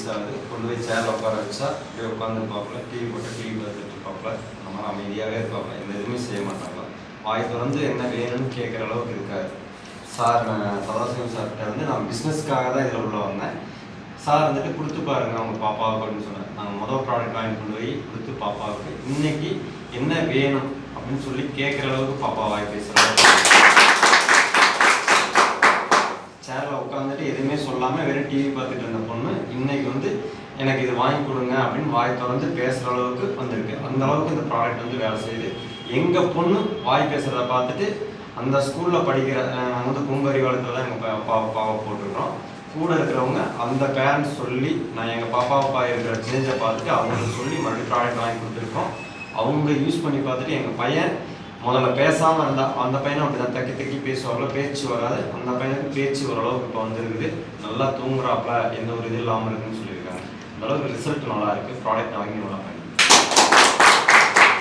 வயசு ஆகுது கொண்டு போய் சேரில் உட்கார வச்சா அப்படியே உட்காந்துருப்பாப்புல டிவி போட்டு டிவி பார்த்துட்டு இருப்பாப்புல நம்ம அமைதியாகவே இருப்பாப்புல. எந்த எதுவுமே செய்ய மாட்டாங்க வாய் திறந்து என்ன வேணும்னு கேட்குற அளவுக்கு இருக்காது. சார் நான் சதாசிவம் சார்கிட்ட வந்து நான் பிஸ்னஸ்க்காக தான் இதில் உள்ள வந்தேன். சார் வந்துட்டு கொடுத்து பாருங்க அவங்க பாப்பாவுக்கு அப்படின்னு சொன்னேன் நாங்கள் மொதல் ப்ராடக்ட் வாங்கி கொண்டு போய் கொடுத்து பாப்பாவுக்கு இன்னைக்கு என்ன வேணும்? அப்படின்னு சொல்லி கேட்குற அளவுக்கு பாப்பா வாய் பேசுகிறாங்க அளவுக்கு சேரில் உட்காந்துட்டு எதுவுமே சொல்லாமல் வெறும் டிவி பார்த்துட்டு இருந்த பொண்ணு இன்னைக்கு வந்து எனக்கு இது வாங்கி கொடுங்க அப்படின்னு வாய் திறந்து பேசுகிற அளவுக்கு வந்திருக்கு. அந்த அளவுக்கு இந்த ப்ராடக்ட் வந்து வேலை செய்யுது. எங்கள் பொண்ணு வாய் பேசுகிறத பார்த்துட்டு அந்த ஸ்கூலில் படிக்கிற நாங்கள் வந்து கும்பரிவாளத்தில் தான் எங்கள் பாப்பா பாப்பாவை போட்டிருக்கிறோம். கூட இருக்கிறவங்க அந்த பேரண்ட்ஸ் சொல்லி நான் எங்கள் பாப்பா அப்பா இருக்கிற சேஞ்சை பார்த்துட்டு அவங்களுக்கு சொல்லி மறுபடியும் ப்ராடக்ட் வாங்கி கொடுத்துருக்கோம். அவங்க யூஸ் பண்ணி பார்த்துட்டு எங்கள் பையன் முதல்ல பேசாமல் இருந்தா அந்த பையனும் அப்படி தான் தக்கி தக்கி பேசுவாங்களோ பேச்சு வராது. அந்த பையனுக்கு பேச்சு ஓரளவுக்கு இப்போ வந்துருக்குது. நல்லா தூங்குறாப்புல எந்த ஒரு இது இல்லாமல் இருக்குன்னு சொல்லியிருக்காங்க. அந்த அளவுக்கு ரிசல்ட் நல்லா இருக்குது ப்ராடக்ட் வாங்கி நல்லா பண்ணி